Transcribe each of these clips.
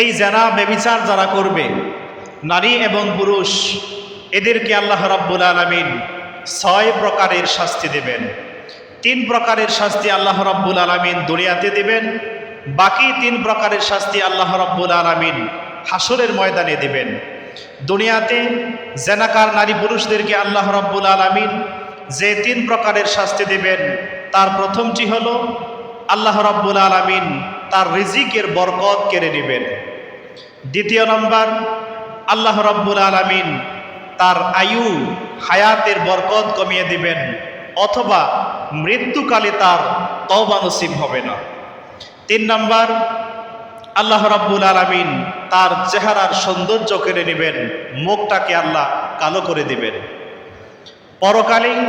এই জানা বেবিচার যারা করবে, নারী এবং পুরুষ, এদেরকে আল্লাহ রাব্বুল আলমিন ছয় প্রকারের শাস্তি দেবেন। তিন প্রকারের শাস্তি আল্লাহ রাব্বুল আলমিন দুনিয়াতে দেবেন। বাকি তিন প্রকারের শাস্তি আল্লাহ রাব্বুল আলমিন হাসরের ময়দানে দেবেন। দুনিয়াতে জেনাকার নারী পুরুষদেরকে আল্লাহ রাব্বুল আলমিন যে তিন প্রকারের শাস্তি দেবেন, তার প্রথমটি হল আল্লাহ রাব্বুল আলমিন তার রিজিকের বরকত কেড়ে নেবেন। দ্বিতীয় নম্বর, আল্লাহ রাব্বুল আলমিন তার আয়ু, হায়াতের বরকত কমিয়ে দিবেন, অথবা মৃত্যুকালে তার তওবা নসিব হবে না। তিন নম্বর, আল্লাহ রাব্বুল আলমিন তার চেহারার সৌন্দর্য কেড়ে নেবেন, মুখটাকে আল্লাহ কালো করে দিবেন। পরকালীন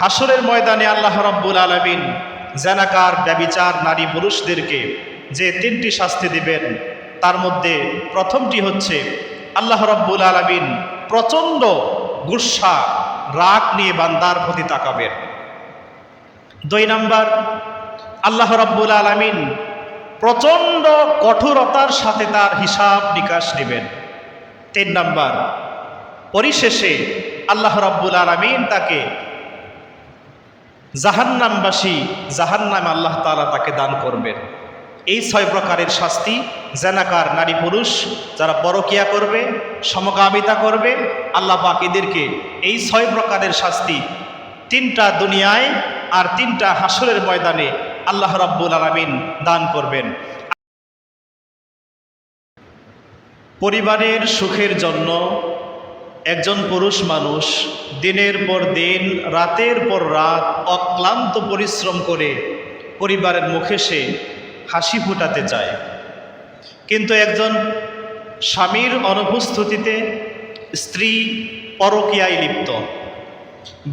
হাসরের ময়দানে আল্লাহ রাব্বুল আলমিন জেনাকার, ব্যবিচার, নারী পুরুষদেরকে যে তিনটি শাস্তি দিবেন, তার মধ্যে প্রথমটি হচ্ছে আল্লাহ রাব্বুল আলমিন প্রচণ্ড গুসা, রাগ নিয়ে বান্দার প্রতি তাকাবেন। দুই নম্বর, আল্লাহ রাব্বুল আলমিন প্রচণ্ড কঠোরতার সাথে তার হিসাব নিকাশ নেবেন। তিন নম্বর, পরিশেষে আল্লাহ রাব্বুল আলমিন তাকে জাহান্নামবাসী জাহান্নাম আল্লাহ তাআলা তাকে দান করবেন। এই ছয় প্রকারের শাস্তি, জেনাকার নারী পুরুষ, যারা পরকিয়া করবে সমকামিতা করবে, আল্লাহ পাক এদেরকে এই ছয় প্রকারের শাস্তি তিনটা দুনিয়ায় আর তিনটা হাসরের ময়দানে আল্লাহ রাব্বুল আলমিন দান করবেন। পরিবারের সুখের জন্য একজন পুরুষ মানুষ দিনের পর দিন, রাতের পর রাত অক্লান্ত পরিশ্রম করে পরিবারের মুখে সে হাসি ফোটাতে চায়। কিন্তু একজন স্বামীর অনুপস্থিতিতে স্ত্রী পরকীয়ায় লিপ্ত।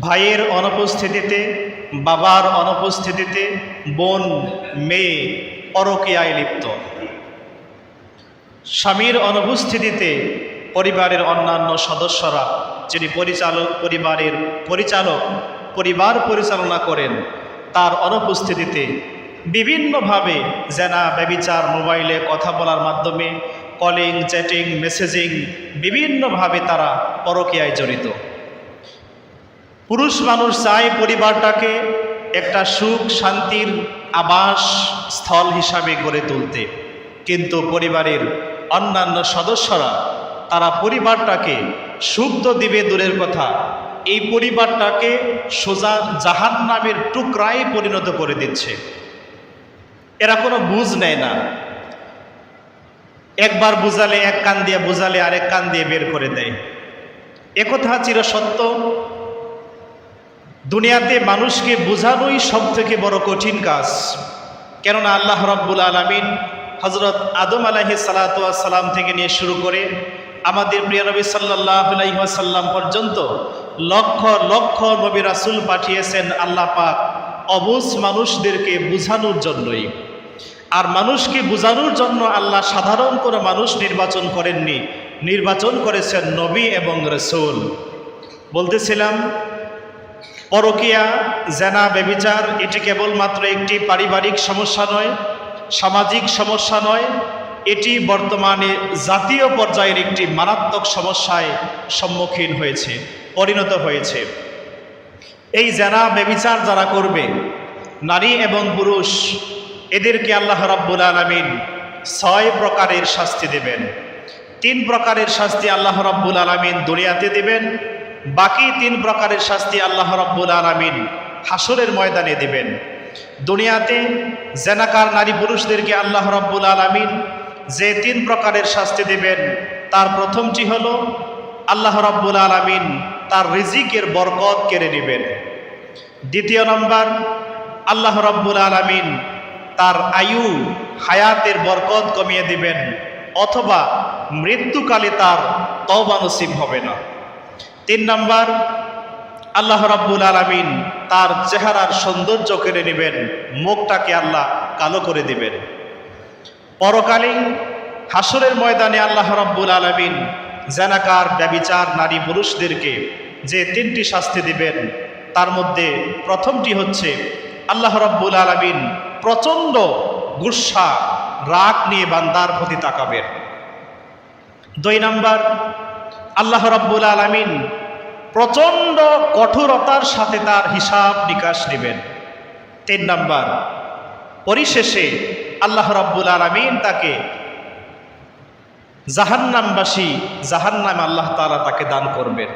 ভাইয়ের অনুপস্থিতিতে, বাবার অনুপস্থিতিতে বোন, মেয়ে পরকীয়ায় লিপ্ত। স্বামীর অনুপস্থিতিতে পরিবারের অন্যান্য সদস্যরা, যিনি পরিচালক, পরিবারের পরিচালক, পরিবার পরিচালনা করেন, তার অনুপস্থিতিতে বিভিন্নভাবে জেনা, ব্যবিচার, মোবাইলে কথা বলার মাধ্যমে কলিং, চ্যাটিং, মেসেজিং বিভিন্নভাবে তারা পরকীয়ায় জড়িত। পুরুষ মানুষ চায় পরিবারটাকে একটা সুখ, শান্তির আবাস স্থল হিসাবে গড়ে তুলতে। কিন্তু পরিবারের অন্যান্য সদস্যরা তারা পরিবারটাকে শুদ্ধ দিবে দূরের কথা। এই পরিবারটাকে সোজা জাহান নামের টুকরায় পরিণত করে দিচ্ছে। এরা কোনো বুঝ নেয় না। একবার বুঝালে এক কান দিয়ে বুঝালে আরেক কান দিয়ে বের করে দেয়। একথা চিরসত্য দুনিয়াতে মানুষকে বোঝানোই সব থেকে বড় কঠিন কাজ। কেননা আল্লাহ রব্বুল আলমিন হজরত আদম আলাহি সালাতাম থেকে নিয়ে শুরু করে আমাদের প্রিয় নবী সাল্লাহ আলাইসাল্লাম পর্যন্ত লক্ষ লক্ষ নবী রাসুল পাঠিয়েছেন আল্লাহ পাক অবুজ মানুষদেরকে বুঝানোর জন্যই। আর মানুষকে বোঝানোর জন্য আল্লাহ সাধারণ কোনো মানুষ নির্বাচন করেননি। নির্বাচন করেছেন নবী এবং রসুল। বলতেছিলাম, পরকিয়া, জেনা, বেবিচার, এটি কেবলমাত্র একটি পারিবারিক সমস্যা নয়, সামাজিক সমস্যা নয় এটি বর্তমানে জাতীয় পর্যায়ের একটি মারাত্মক সমস্যায় সম্মুখীন হয়েছে, পরিণত হয়েছে। এই যারা বেবিচার যারা করবে, নারী এবং পুরুষ, এদেরকে আল্লাহ রাব্বুল আলমিন ছয় প্রকারের শাস্তি দেবেন। তিন প্রকারের শাস্তি আল্লাহ রাব্বুল আলমিন দুনিয়াতে দেবেন, বাকি তিন প্রকারের শাস্তি আল্লাহ রাব্বুল আলমিন হাসরের ময়দানে দেবেন। দুনিয়াতে জেনাকার নারী পুরুষদেরকে আল্লাহ রাব্বুল আলমিন যে তিন প্রকারের শাস্তি দিবেন, তার প্রথমটি হল, আল্লাহ রাব্বুল আলমিন তার রিজিকের বরকত কেড়ে নেবেন। দ্বিতীয় নম্বর, আল্লাহ রাব্বুল আলমিন তার আয়ু, হায়াতের বরকত কমিয়ে দিবেন, অথবা মৃত্যুকালে তার তওবা নসিব হবে না। তিন নম্বর, আল্লাহ রাব্বুল আলমিন তার চেহারার সৌন্দর্য কেড়ে নেবেন, মুখটাকে আল্লাহ কালো করে দিবেন। পরকালে হাসরের ময়দানে আল্লাহ রাব্বুল আলমিন জেনাকার ব্যবিচার নারী, পুরুষদেরকে যে তিনটি শাস্তি দিবেন, তার মধ্যে প্রথমটি হচ্ছে আল্লাহ রাব্বুল আলমিন প্রচণ্ড গুসা, রাগ নিয়ে বান্দার প্রতি তাকাবেন। দুই নাম্বার, আল্লাহ রাব্বুল আলামিন প্রচণ্ড কঠোরতার সাথে তার হিসাব নিকাশ নেবেন। তিন নাম্বার, পরিশেষে আল্লাহ রাব্বুল আলামিন তাকে জাহান্নামবাসী, জাহান্নাম আল্লাহ তাআলা তাকে দান করবেন।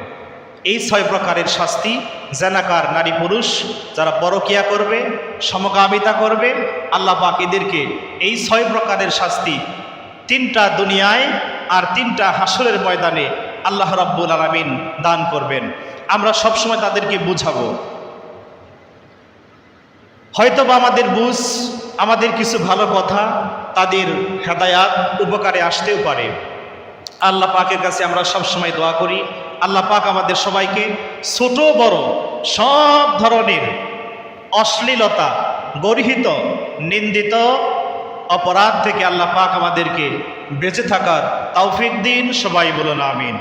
এই ছয় প্রকারের শাস্তি, জেনাকার, নারী, পুরুষ, যারা পরকিয়া করবে, সমকামিতা করবে, আল্লাহ পাক এদেরকে এই ছয় প্রকারের শাস্তি তিনটা দুনিয়ায় আর তিনটা হাসরের ময়দানে আল্লাহ রাব্বুল আলামিন দান করবেন। আমরা সবসময় তাদেরকে বুঝাবো। হয়তোবা আমাদের বুঝ আমাদের কিছু ভালো কথা তাদের হেদায়াত উপকারে আসতেও পারে। আল্লাহ পাকের কাছে আমরা সব সময় দোয়া করি। আল্লাহ পাক আমাদের সবাইকে ছোট, বড়, সব ধরনের অশ্লীলতা, গর্হিত, নিন্দিত অপরাধ থেকে আল্লাহ পাক আমাদেরকে বেঁচে থাকার তৌফিক দিন। সবাই বলুন আমিন।